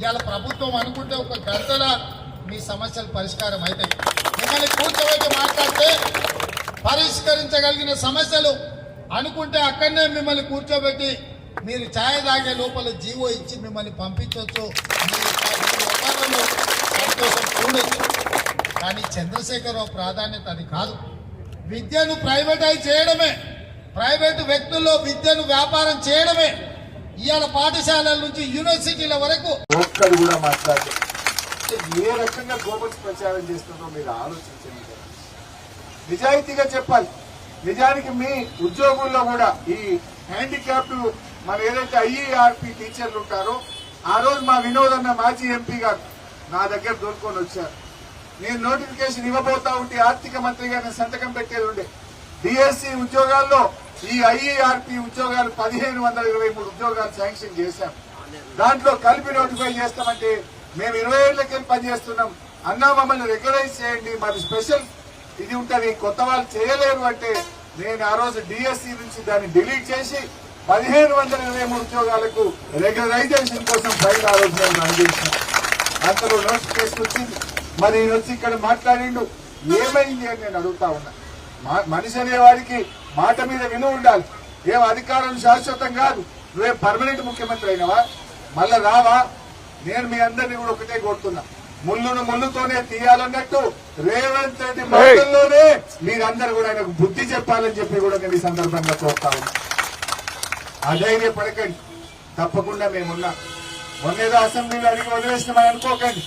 ఇవాళ ప్రభుత్వం అనుకుంటే ఒక గంటల మీ సమస్యలు పరిష్కారం అవుతాయి. మిమ్మల్ని కూర్చోబెట్టి మాట్లాడితే పరిష్కరించగలిగిన సమస్యలు అనుకుంటే అక్కడనే మిమ్మల్ని కూర్చోబెట్టి మీరు ఛాయ్ తాగే లోపల జీవో ఇచ్చి మిమ్మల్ని పంపించవచ్చు సంతోషం చూడొచ్చు కానీ చంద్రశేఖరరావు ప్రాధాన్యత అది కాదు. విద్యను ప్రైవేటైజ్ చేయడమే. ప్రైవేటు వ్యక్తుల్లో విద్యను వ్యాపారం చేయడమే. ఇవాళ పాఠశాలల నుంచి యూనివర్సిటీల వరకు ఒక్కరు కూడా మాట్లాడదు ఏ రకంగా గోబల్స్ ప్రచారం చేస్తుందో మీరు ఆలోచించండి. నిజాయితీగా చెప్పాలి. నిజానికి మీ ఉద్యోగుల్లో కూడా ఈ హ్యాండిక్యాప్ మన ఏదైతే ఐఈఆర్పి టీచర్లు ఉంటారో ఆ రోజు మా వినోద్ అన్న మాజీ ఎంపీ గారు నా దగ్గర దొరుకుని వచ్చారు. నేను నోటిఫికేషన్ ఇవ్వబోతా ఉంటే ఆర్థిక మంత్రిగా నేను సంతకం పెట్టేది ఉండే. డిఎస్సి ఉద్యోగాల్లో ఈ ఐఈఆర్పి ఉద్యోగాలు పదిహేను వందల ఇరవై మూడు ఉద్యోగాలు శాంక్షన్ చేశాం. దాంట్లో కలిపి నోటిఫై చేస్తామంటే మేము ఇరవై ఏళ్ళకి పనిచేస్తున్నాం అన్నా మమ్మల్ని రెగ్యులైజ్ చేయండి మాది స్పెషల్ ఇది ఉంటుంది కొత్త వాళ్ళు చేయలేరు అంటే నేను ఆ రోజు డిఎస్సి నుంచి దాన్ని డిలీట్ చేసి పదిహేను వందల ఇరవై మూడు ఉద్యోగాలకు రెగ్యులరైజేషన్ కోసం ఫైల్ ఆ రోజు నేను అందించాను అంతలో నోటిఫికేషన్ వచ్చింది. మరి ఈయన వచ్చి ఇక్కడ మాట్లాడిండు ఏమైంది అని నేను అడుగుతా ఉన్నా. మనిషి అనేవాడికి మాట మీద విలువ ఉండాలి. ఏం అధికారం శాశ్వతం కాదు. నువ్వే పర్మనెంట్ ముఖ్యమంత్రి అయినవా? మళ్ళా రావా? నేను మీ అందరినీ కూడా ఒకటే కోరుతున్నా. ముళ్ళును ముళ్ళుతోనే తీయాలన్నట్టు రేవంత్ రెడ్డి మాటల్లోనే మీరందరూ కూడా ఆయనకు బుద్ధి చెప్పాలని చెప్పి కూడా నేను ఈ సందర్భంగా కోరుతా ఉన్నా. అధైర్యపడకండి. తప్పకుండా మేమున్నాం. మొన్నేదో అసెంబ్లీలో అడిగి వదిలేసినామని అనుకోకండి.